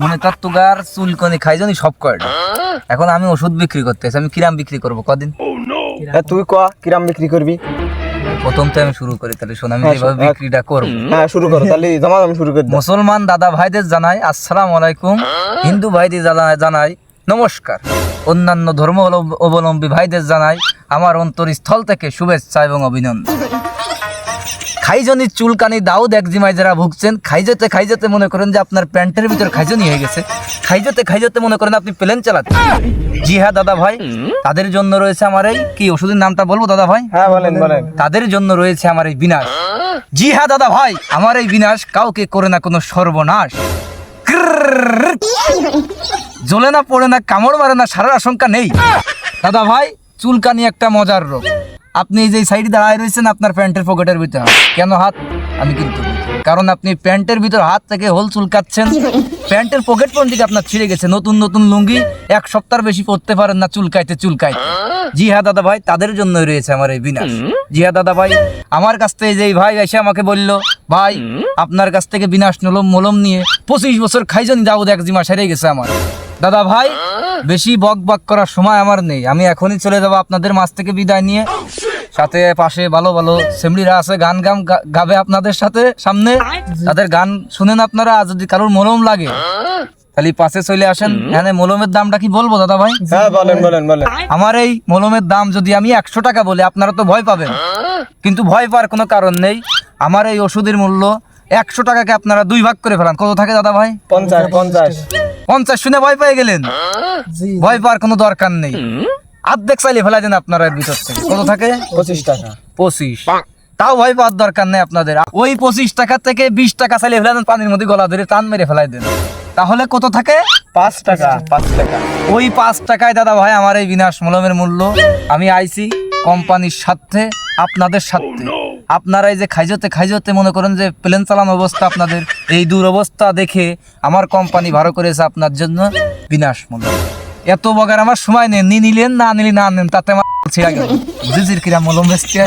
মনে তার তুগার চুলকনি খাই জানি সব কয়টা এখন আমি ওষুধ বিক্রি করতেছি আমি কিরাম বিক্রি করব কদিন? হ্যাঁ তুই ক কিরাম বিক্রি করবি? প্রথম তো আমি শুরু করি তাহলে শোন আমি হ্যাঁ, যেভাবে শোন, বিক্রিটা করব। হ্যাঁ শুরু করো তাহলে জমা আমি শুরু করে মুসলমান দাদা ভাইদের জানাই আসসালাম আলাইকুম। হিন্দু ভাইদের জানা- জানাই নমস্কার। অন্যান্য ধর্ম অবলম্ব- অবলম্বী ভাইদের জানাই আমার অন্তরস্থল থেকে শুভেচ্ছা এবং অভিনন্দন। খাইজনি চুলকানি দাউদ একজিমায় যারা ভুগছেন খাইজতে খাইজতে মনে করেন যে আপনার প্যান্টের ভিতর খাইজনি হয়ে গেছে। খাইজতে খাইজতে মনে করেন আপনি প্লেন চালাচ্ছেন জি হ্যাঁ দাদা ভাই তাদের জন্য রয়েছে আমার এই কি ওষুধের নামটা বলব দাদা ভাই? হ্যাঁ বলেন বলেন। তাদের জন্য রয়েছে আমার এই বিনাশ। জি হ্যাঁ দাদা ভাই আমার এই বিনাশ কাউকে করে না কোনো সর্বনাশ। জ্বলে না পড়ে না কামড় মারে না সারার আশঙ্কা নেই। দাদা ভাই চুলকানি একটা মজার রোগ। আপনি এই যে সাইডে দাঁড়ায় রয়েছেন আপনার প্যান্টের পকেটের ভিতর। কেন হাত? আমি কিন্তু কারণ আপনি প্যান্টের ভিতর হাত থেকে হোল চুলকাচ্ছেন। প্যান্টের পকেট পর্যন্ত আপনার ছিঁড়ে গেছে। নতুন নতুন লুঙ্গি এক সপ্তাহ বেশি পরতে পারেন না চুলকাইতে চুলকাইতে। জি হ্যাঁ দাদা ভাই তাদের জন্যই রয়েছে আমার এই বিনাশ। জি হ্যাঁ দাদা ভাই আমার কাছ থেকে যেই ভাই এসে আমাকে বলল ভাই আপনার কাছ থেকে বিনাশ নলম মলম নিয়ে পঁচিশ বছর খাইজনি দাউদ এক জিমা সেরে গেছে আমার। দাদা ভাই বেশি বক বক করার সময় আমার নেই। আমি এখনই চলে যাব আপনাদের মাছ থেকে বিদায় নিয়ে। সাথে পাশে ভালো ভালো সেমড়িরা আছে গান গাম গাবে আপনাদের সাথে সামনে। তাদের গান শুনেন আপনারা যদি কারোর মলম লাগে। তাহলে পাশে চলে আসেন। এখানে মলমের দামটা কি বলব দাদা ভাই? হ্যাঁ বলেন বলেন বলেন। আমার এই মলমের দাম যদি আমি একশো টাকা বলি আপনারা তো ভয় পাবেন। কিন্তু ভয় পাওয়ার কোনো কারণ নেই। আমার এই ওষুধের মূল্য একশো টাকাকে আপনারা দুই ভাগ করে ফেলান। কত থাকে দাদা ভাই? পঞ্চাশ পঞ্চাশ। পঞ্চাশ শুনে ভয় পেয়ে গেলেন। ভয় পাওয়ার কোনো দরকার নেই। অর্ধেক চাইলে ফেলা দেন আপনারা এর ভিতর থেকে। কত থাকে? পঁচিশ টাকা। পঁচিশ। তাও ভয় পাওয়ার দরকার নেই আপনাদের। ওই পঁচিশ টাকা থেকে বিশ টাকা চাইলে ফেলা দেন পানির মধ্যে গলা ধরে টান মেরে ফেলাই দেন। তাহলে কত থাকে? পাঁচ টাকা। পাঁচ টাকা। ওই পাঁচ টাকায় দাদা ভাই আমার এই বিনাশ মলমের মূল্য। আমি আইছি কোম্পানির সাথে আপনাদের সাথে আপনারা এই যে খাইজতে খাইজতে মনে করেন যে প্লেন চালানো অবস্থা আপনাদের এই দুরবস্থা দেখে আমার কোম্পানি ভালো করেছে আপনার জন্য বিনাশ মূল্য এত বগার আমার সময় নেন নিলেন, না নিলেন না নেন, তাতে আমার ছেড়া গেল। জিজির কিরা মলম বেচতে।